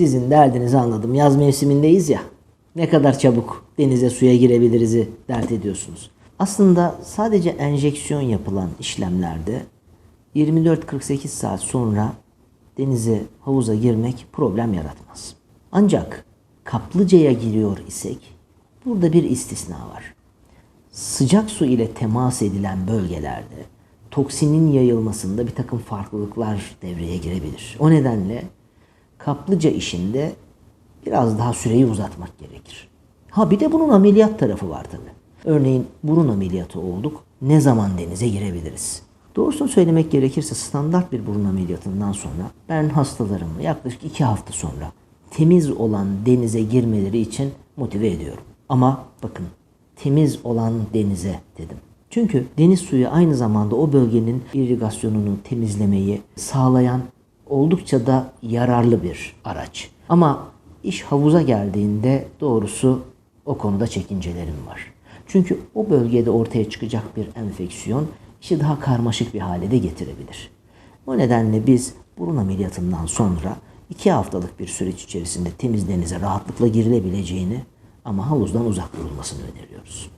Sizin derdinizi anladım. Yaz mevsimindeyiz ya. Ne kadar çabuk denize suya girebiliriz dert ediyorsunuz. Aslında sadece enjeksiyon yapılan işlemlerde 24-48 saat sonra denize, havuza girmek problem yaratmaz. Ancak kaplıcaya giriyor isek burada bir istisna var. Sıcak su ile temas edilen bölgelerde toksinin yayılmasında bir takım farklılıklar devreye girebilir. O nedenle kaplıca işinde biraz daha süreyi uzatmak gerekir. Ha bir de bunun ameliyat tarafı var tabii. Örneğin burun ameliyatı olduk. Ne zaman denize girebiliriz? Doğrusunu söylemek gerekirse standart bir burun ameliyatından sonra ben hastalarımı yaklaşık iki hafta sonra temiz olan denize girmeleri için motive ediyorum. Ama bakın temiz olan denize dedim. Çünkü deniz suyu aynı zamanda o bölgenin irrigasyonunu temizlemeyi sağlayan oldukça da yararlı bir araç. Ama iş havuza geldiğinde doğrusu o konuda çekincelerim var. Çünkü o bölgede ortaya çıkacak bir enfeksiyon işi daha karmaşık bir hale de getirebilir. O nedenle biz burun ameliyatından sonra iki haftalık bir süreç içerisinde temiz denize rahatlıkla girilebileceğini ama havuzdan uzak durulmasını öneriyoruz.